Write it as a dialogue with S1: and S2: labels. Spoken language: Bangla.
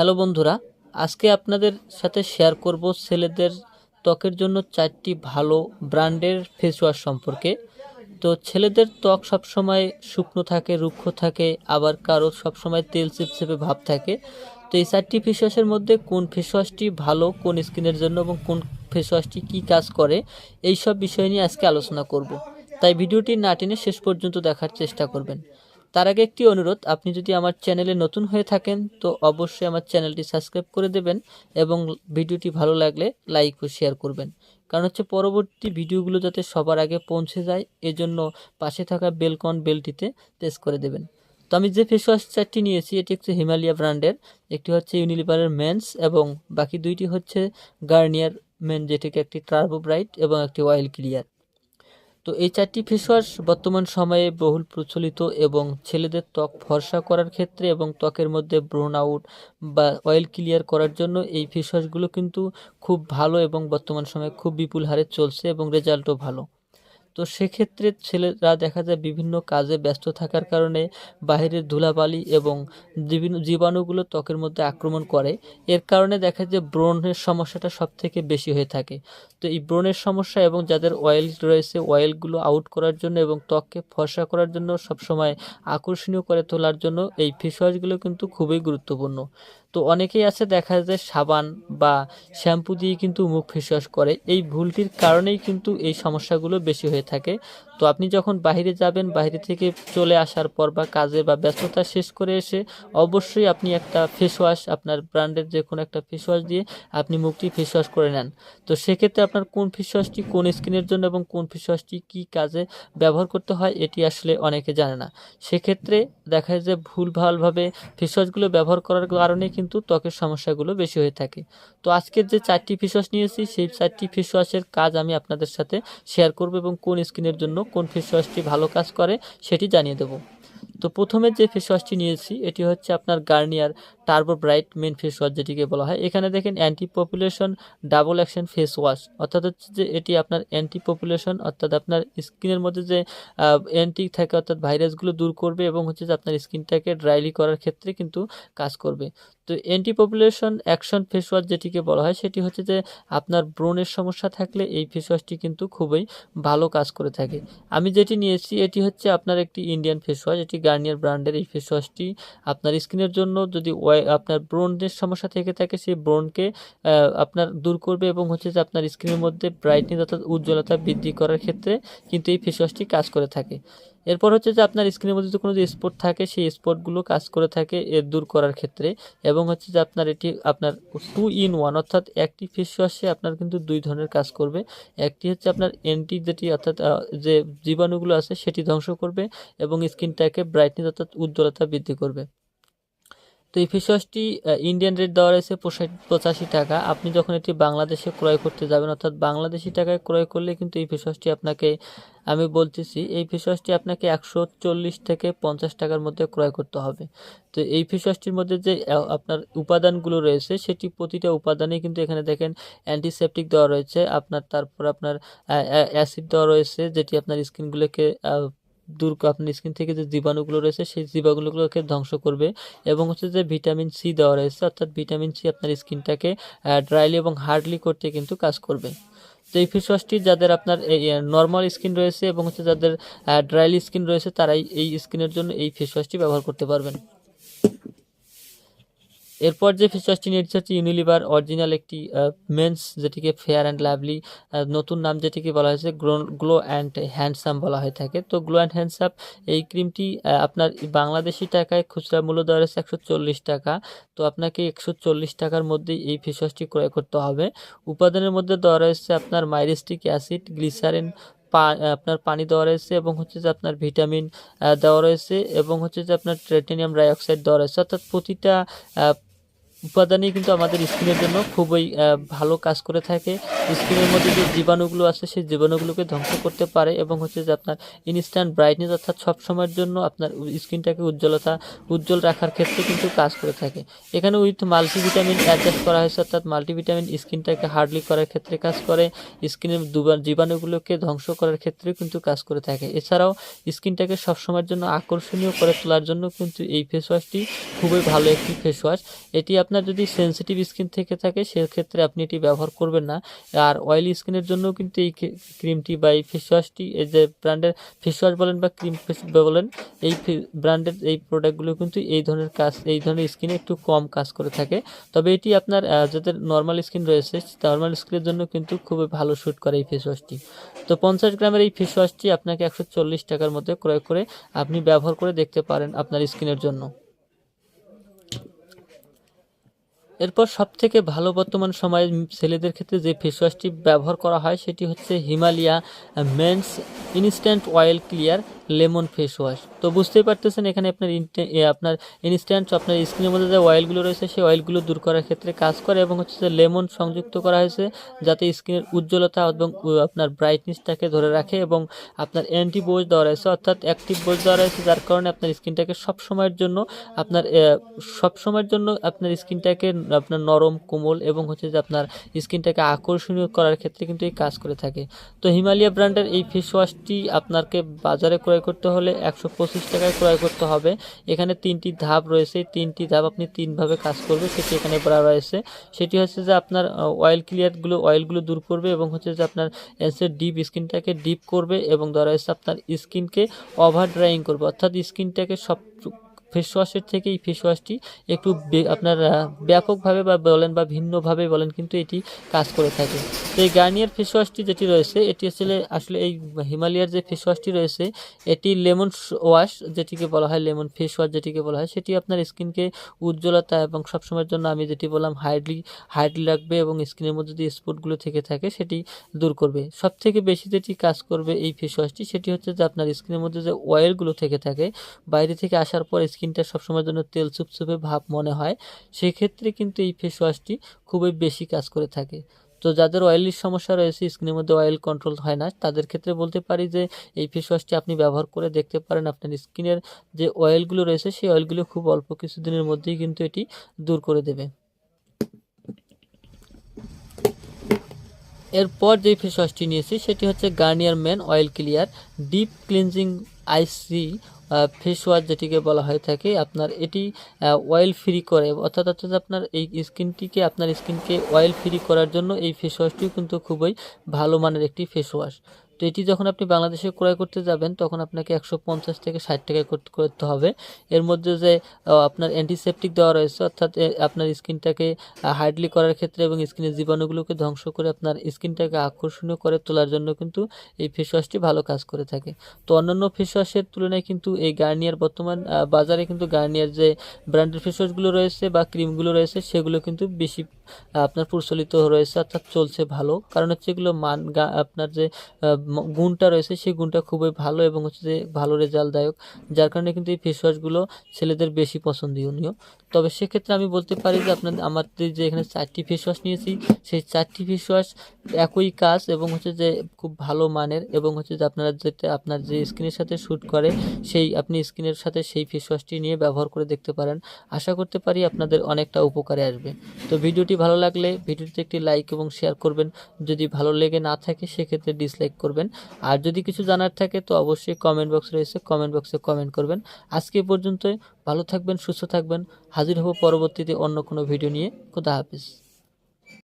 S1: হ্যালো বন্ধুরা, আজকে আপনাদের সাথে শেয়ার করব ছেলেদের ত্বকের জন্য চারটি ভালো ব্র্যান্ডের ফেস ওয়াশ সম্পর্কে। তো ছেলেদের ত্বক সবসময় শুকনো থাকে, রুক্ষ থাকে, আবার কারও সবসময় তেল চিপচিপে ভাব থাকে। তো এই চারটি ফেস ওয়াশের মধ্যে কোন ফেস ওয়াশটি ভালো, কোন স্কিনের জন্য এবং কোন ফেস ওয়াশটি কী কাজ করে, এই সব বিষয় নিয়ে আজকে আলোচনা করব। তাই ভিডিওটি না টেনে শেষ পর্যন্ত দেখার চেষ্টা করবেন। তার আগে একটি অনুরোধ, আপনি যদি আমার চ্যানেলে নতুন হয়ে থাকেন, তো অবশ্যই আমার চ্যানেলটি সাবস্ক্রাইব করে দেবেন এবং ভিডিওটি ভালো লাগলে লাইক ও শেয়ার করবেন। কারণ হচ্ছে পরবর্তী ভিডিওগুলো যাতে সবার আগে পৌঁছে যায়, এজন্য পাশে থাকা বেলকন বেলটিতে প্রেস করে দেবেন। তো আমি যে ফেস ওয়াশ চারটি নিয়েছি, এটি হচ্ছে হিমালয়া ব্র্যান্ডের, একটি হচ্ছে ইউনিলিভারের মেন্স এবং বাকি দুইটি হচ্ছে গার্নিয়ার মেন যেটিকে একটি টার্বো ব্রাইট এবং একটি অয়েল ক্লিয়ার। তো এই চারটি ফেসওয়াশ বর্তমান সময়ে বহুল প্রচলিত এবং ছেলেদের ত্বক ফর্সা করার ক্ষেত্রে এবং ত্বকের মধ্যে ব্রোন আউট বা অয়েল ক্লিয়ার করার জন্য এই ফেসওয়াশগুলো কিন্তু খুব ভালো এবং বর্তমান সময়ে খুব বিপুল হারে চলছে এবং রেজাল্টও ভালো। তো সেক্ষেত্রে ছেলেরা দেখা যায় বিভিন্ন কাজে ব্যস্ত থাকার কারণে বাইরের ধুলাবালি এবং বিভিন্ন জীবাণুগুলো ত্বকের মধ্যে আক্রমণ করে। এর কারণে দেখা যায় ব্রণের সমস্যাটা সব থেকে বেশি হয়ে থাকে। তো এই ব্রণের সমস্যা এবং যাদের অয়েল রয়েছে অয়েলগুলো আউট করার জন্য এবং ত্বককে ফর্সা করার জন্য সবসময় আকর্ষণীয় করে তোলার জন্য এই ফেস ওয়াশগুলো কিন্তু খুবই গুরুত্বপূর্ণ। তো অনেকেই আছে দেখা যায় সাবান বা শ্যাম্পু দিয়ে কিন্তু মুখ ফেস ওয়াশ করে। এই ভুলটির কারণেই কিন্তু এই সমস্যাগুলো বেশি হয়ে থাকে। তো আপনি যখন বাইরে যাবেন বাইরে থেকে চলে আসার পর বা কাজে বা ব্যস্ততা শেষ করে এসে অবশ্যই আপনি একটা ফেস ওয়াশ আপনার ব্র্যান্ডের যে কোনো একটা ফেস ওয়াশ দিয়ে আপনি মুখটি ফেস ওয়াশ করে নেন। তো সেক্ষেত্রে আপনার কোন ফেস ওয়াশটি কোন স্কিনের জন্য এবং কোন ফেস ওয়াশটি কী কাজে ব্যবহার করতে হয়, এটি আসলে অনেকে জানে না। সেক্ষেত্রে দেখা যায় যে ভুলভালভাবে ফেস ওয়াশগুলো ব্যবহার করার কারণে কিন্তু ত্বকের সমস্যাগুলো বেশি হয়ে থাকে। তো আজকের যে চারটি ফেস ওয়াশ নিয়েছি, সেই চারটি ফেস ওয়াশের কাজ আমি আপনাদের সাথে শেয়ার করব এবং কোন স্কিনের জন্য কোন ফেস ওয়াশটি ভালো কাজ করে সেটি জানিয়ে দেবো। তো প্রথমে যে ফেস ওয়াশটি নিয়েছি, এটি হচ্ছে আপনার Garnier turbo bright men face wash যেটিকে বলা হয়। এখানে দেখেন anti pollution double action face wash অর্থাৎ হচ্ছে যে এটি আপনার অ্যান্টি পপুলেশন অর্থাৎ আপনার স্কিনের মধ্যে যে অ্যান্টি থাকে, অর্থাৎ ভাইরাসগুলো দূর করবে এবং হচ্ছে যে আপনার স্কিনটাকে ড্রাইলি করার ক্ষেত্রে কিন্তু কাজ করবে। তো anti pollution action face wash যেটিকে বলা হয়, সেটি হচ্ছে যে আপনার ব্রণের সমস্যা থাকলে এই ফেস ওয়াশটি কিন্তু খুবই ভালো কাজ করে থাকে। আমি যেটি নিয়েছি, এটি হচ্ছে আপনার একটি ইন্ডিয়ান ফেস ওয়াশ এটি গার্নিয়ার ব্র্যান্ডের এই ফেস ওয়াশটি আপনার স্কিনের জন্য যদি আপনার ব্রণের সমস্যা থেকে থাকে, সেই ব্রণকে আপনার দূর করবে এবং হচ্ছে যে আপনার স্কিনের মধ্যে ব্রাইটনেস অর্থাৎ উজ্জ্বলতা বৃদ্ধি করার ক্ষেত্রে কিন্তু এই ফেস ওয়াশটি কাজ করে থাকে। এরপর হচ্ছে যে আপনার স্কিনের মধ্যে যদি কোনো যে স্পট থাকে, সেই স্পটগুলো কাজ করে থাকে এর দূর করার ক্ষেত্রে এবং হচ্ছে যে আপনার এটি, আপনার টু ইন ওয়ান অর্থাৎ একটি ফেস ওয়াশে আপনার কিন্তু দুই ধরনের কাজ করবে। একটি হচ্ছে আপনার অ্যান্টি যেটি অর্থাৎ যে জীবাণুগুলো আছে, সেটি ধ্বংস করবে এবং স্কিনটাকে ব্রাইটনেস অর্থাৎ উজ্জ্বলতা বৃদ্ধি করবে। তো এই ফেস ওয়াশটি ইন্ডিয়ান রেট দেওয়া রয়েছে পঁচাশি টাকা। আপনি যখন এটি বাংলাদেশে ক্রয় করতে যাবেন, অর্থাৎ বাংলাদেশি টাকায় ক্রয় করলে কিন্তু এই ফেস ওয়াশটি আপনাকে, আমি বলতেছি, এই ফেস ওয়াশটি আপনাকে একশো চল্লিশ থেকে পঞ্চাশ টাকার মধ্যে ক্রয় করতে হবে। তো এই ফেস ওয়াশটির মধ্যে যে আপনার উপাদানগুলো রয়েছে, সেটি প্রতিটা উপাদানে কিন্তু এখানে দেখেন অ্যান্টিসেপটিক দেওয়া রয়েছে। আপনার, তারপর আপনার অ্যাসিড দেওয়া রয়েছে, যেটি আপনার স্কিনগুলোকে দূর আপনার স্কিন থেকে যে জীবাণুগুলো রয়েছে, সেই জীবাণুগুলোকে ধ্বংস করবে এবং হচ্ছে যে ভিটামিন সি দেওয়া রয়েছে, অর্থাৎ ভিটামিন সি আপনার স্কিনটাকে ড্রাইলি এবং হার্ডলি করতে কিন্তু কাজ করবে। তো এই ফেস ওয়াশটি যাদের আপনার নর্মাল স্কিন রয়েছে এবং হচ্ছে যাদের ড্রাইলি স্কিন রয়েছে, তারাই এই স্কিনের জন্য এই ফেস ওয়াশটি ব্যবহার করতে পারবেন। এরপর যে ফেস ওয়াশটি নিয়ে হচ্ছে ইউনিলিভার অরিজিনাল একটি মেন্স যেটিকে ফেয়ার অ্যান্ড লাভলি নতুন নাম যেটিকে বলা হয়েছে গ্লো অ্যান্ড হ্যান্ডসাম বলা হয়ে থাকে। তো গ্লো অ্যান্ড হ্যান্ডসাম এই ক্রিমটি আপনার বাংলাদেশি টাকায় খুচরা মূল্য দেওয়া রয়েছে একশো চল্লিশ টাকা। তো আপনাকে একশো চল্লিশ টাকার মধ্যেই এই ফেস ওয়াশটি ক্রয় করতে হবে। উপাদানের মধ্যে দেওয়া রয়েছে আপনার মাইরিস্টিক অ্যাসিড গ্লিসারিন পা আপনার পানি দেওয়া রয়েছে এবং হচ্ছে যে আপনার ভিটামিন দেওয়া রয়েছে এবং হচ্ছে যে আপনার ট্রেটিনিয়াম ডাইঅক্সাইড দেওয়া রয়েছে। অর্থাৎ প্রতিটা উপাদানই কিন্তু আমাদের স্কিনের জন্য খুবই ভালো কাজ করে থাকে। স্কিনের মধ্যে যে জীবাণুগুলো আছে, সেই জীবাণুগুলোকে ধ্বংস করতে পারে এবং হচ্ছে যে আপনার ইনস্ট্যান্ট ব্রাইটনেস অর্থাৎ সব সময়ের জন্য আপনার স্কিনটাকে উজ্জ্বলতা, উজ্জ্বল রাখার ক্ষেত্রে কিন্তু কাজ করে থাকে। এখানে উইথ মাল্টিভিটামিন অ্যাডজাস্ট করা হয়েছে, অর্থাৎ মাল্টিভিটামিন স্কিনটাকে হার্ডলি করার ক্ষেত্রে কাজ করে। স্কিনের জীবাণুগুলোকে ধ্বংস করার ক্ষেত্রে কিন্তু কাজ করে থাকে। এছাড়াও স্কিনটাকে সবসময়ের জন্য আকর্ষণীয় করে তোলার জন্য কিন্তু এই ফেস ওয়াশটি খুবই ভালো একটি ফেস ওয়াশ এটি আপনার যদি সেনসিটিভ স্কিন থেকে থাকে, সেক্ষেত্রে আপনি এটি ব্যবহার করবেন না। আর অয়েলি স্কিনের জন্য কিন্তু এই ক্রিমটি বা এই ফেস ওয়াশটি এই যে ব্র্যান্ডের ফেস ওয়াশ বলেন বা ক্রিম ফেস বলেন, এই ব্র্যান্ডের এই প্রোডাক্টগুলো কিন্তু এই ধরনের কাজ, এই ধরনের স্কিনে একটু কম কাজ করে থাকে। তবে এটি আপনার যাদের নর্মাল স্কিন রয়েছে নর্মাল স্কিনের জন্য কিন্তু খুবই ভালো শ্যুট করে এই ফেস ওয়াশটি তো পঞ্চাশ গ্রামের এই ফেস ওয়াশটি আপনাকে একশো চল্লিশ টাকার মধ্যে ক্রয় করে আপনি ব্যবহার করে দেখতে পারেন আপনার স্কিনের জন্য। এরপর সবথেকে ভালো বর্তমান সময়ে ছেলেদের ক্ষেত্রে যে ফেসওয়াশটি ব্যবহার করা হয়, সেটি হচ্ছে Himalaya men's instant oil clear. Lemon face wash. তো বুঝতেই পারতেছেন এখানে আপনার আপনার ইনস্ট্যান্ট আপনার স্কিনের মধ্যে যে অয়েলগুলো রয়েছে, সেই অয়েলগুলো দূর করার ক্ষেত্রে কাজ করে এবং হচ্ছে যে লেমন সংযুক্ত করা হয়েছে যাতে স্কিনের উজ্জ্বলতা এবং আপনার ব্রাইটনেসটাকে ধরে রাখে এবং আপনার অ্যান্টি বোজ দেওয়া রয়েছে, অর্থাৎ অ্যাক্টিভ বোজ দেওয়া রয়েছে, যার কারণে আপনার স্কিনটাকে সব সময়ের জন্য আপনার সব সময়ের জন্য আপনার স্কিনটাকে আপনার নরম, কোমল এবং হচ্ছে যে আপনার স্কিনটাকে আকর্ষণীয় করার ক্ষেত্রে কিন্তু এই কাজ করে থাকে। তো হিমালয়া ব্র্যান্ডের এই ফেস ওয়াশটি আপনাকে বাজারে ক্রয় করতে হলে একশো পঁচিশ টাকায় ক্রয় করতে হবে। এখানে তিনটি ধাপ রয়েছে। তিনটি ধাপ আপনি তিনভাবে কাজ করবে। সেটি এখানে বলা রয়েছে। সেটি হচ্ছে যে আপনার অয়েল ক্লিয়ারগুলো অয়েলগুলো দূর করবে এবং হচ্ছে যে আপনার এসে ডিপ স্কিনটাকে ডিপ করবে এবং ধরা হচ্ছে আপনার স্কিনকে ওভার ড্রাইং করবে। অর্থাৎ স্কিনটাকে সব ফেস ওয়াশের থেকে এই ফেস ওয়াশটি একটু আপনার ব্যাপকভাবে বা বলেন বা ভিন্নভাবে বলেন কিন্তু এটি কাজ করে থাকে। তো এই গার্নিয়ার ফেস ওয়াশটি যেটি রয়েছে, এটি আসলে আসলে এই হিমালয়ার যে ফেস ওয়াশটি রয়েছে, এটি লেমন ওয়াশ যেটিকে বলা হয় লেমন ফেস ওয়াশ যেটিকে বলা হয়, সেটি আপনার স্কিনকে উজ্জ্বলতা এবং সবসময়ের জন্য আমি যেটি বললাম হাইডলি হাইডলি রাখবে এবং স্কিনের মধ্যে যে স্পটগুলো থেকে থাকে সেটি দূর করবে। সব থেকে বেশি যেটি কাজ করবে এই ফেস ওয়াশটি সেটি হচ্ছে যে আপনার স্কিনের মধ্যে যে অয়েলগুলো থেকে থাকে, বাইরে থেকে আসার পর স্কিনটা সবসময়ের জন্য তেল চুপচুপে ভাব মনে হয়, সেক্ষেত্রে কিন্তু এই ফেস ওয়াশটি খুবই বেশি কাজ করে থাকে। তো যাদের অয়েলির সমস্যা রয়েছে, স্কিনের মধ্যে অয়েল কন্ট্রোল হয় না, তাদের ক্ষেত্রে বলতে পারি যে, এই ফেস ওয়াশটি আপনি ব্যবহার করে দেখতে পারেন আপনার স্কিনের যে অয়েলগুলো রয়েছে, সেই অয়েলগুলো খুব অল্প কিছুদিনের মধ্যেই কিন্তু এটি দূর করে দেবে। এরপর যে ফেস ওয়াশটি নিয়েছি, সেটি হচ্ছে Garnier man oil clear deep cleansing icy face wash যেটিকে বলা হয়ে থাকে, আপনার এটি অয়েল ফ্রি করে। অর্থাৎ অর্থাৎ আপনার এই স্কিনটিকে, আপনার স্কিনকে অয়েল ফ্রি করার জন্য এই ফেস ওয়াশটিও কিন্তু খুবই ভালো মানের একটি ফেস ওয়াশ তো এটি যখন আপনি বাংলাদেশে ক্রয় করতে যাবেন, তখন আপনাকে একশো পঞ্চাশ থেকে ষাট টাকায় করতে হবে। এর মধ্যে যে আপনার অ্যান্টিসেপটিক দেওয়া রয়েছে, অর্থাৎ আপনার স্কিনটাকে হার্ডলি করার ক্ষেত্রে এবং স্কিনের জীবাণুগুলোকে ধ্বংস করে আপনার স্কিনটাকে আকর্ষণীয় করে তোলার জন্য কিন্তু এই ফেস ওয়াশটি ভালো কাজ করে থাকে। তো অন্যান্য ফেস ওয়াশের তুলনায় কিন্তু এই গার্নিয়ার বর্তমান বাজারে কিন্তু গার্নিয়ার যে ব্র্যান্ডের ফেস ওয়াশগুলো রয়েছে বা ক্রিমগুলো রয়েছে, সেগুলো কিন্তু বেশি আপনার প্রচলিত রয়েছে, অর্থাৎ চলছে ভালো। কারণ হচ্ছে এগুলো মান আপনার যে গুণটা রয়েছে, সেই গুণটা খুবই ভালো এবং হচ্ছে যে ভালো রেজাল্টদায়ক যার কারণে কিন্তু এই ফেস ওয়াশগুলো ছেলেদের বেশি পছন্দনীয় তবে সেক্ষেত্রে আমি বলতে পারি যে আপনার আমাদের যে এখানে চারটি ফেস ওয়াশ নিয়েছি, সেই চারটি ফেস ওয়াশ একই কাজ এবং হচ্ছে যে খুব ভালো মানের এবং হচ্ছে যে আপনারা যেটা, আপনার যে স্কিনের সাথে শ্যুট করে, সেই আপনি স্কিনের সাথে সেই ফেস ওয়াশটি নিয়ে ব্যবহার করে দেখতে পারেন। আশা করতে পারি আপনাদের অনেকটা উপকারে আসবে। তো ভিডিওটি ভালো লাগলে ভিডিওটিতে একটি লাইক এবং শেয়ার করবেন। যদি ভালো লেগে না থাকে, সেক্ষেত্রে ডিসলাইক করবেন। আর যদি কিছু জানার থাকে তো অবশ্যই কমেন্ট বক্স রয়েছে। কমেন্ট বক্সে কমেন্ট করবেন। আজকে পর্যন্ত ভালো থাকবেন, সুস্থ থাকবেন। হাজির হব পরবর্তীতে অন্য কোনো ভিডিও নিয়ে। খুদা হাফিজ।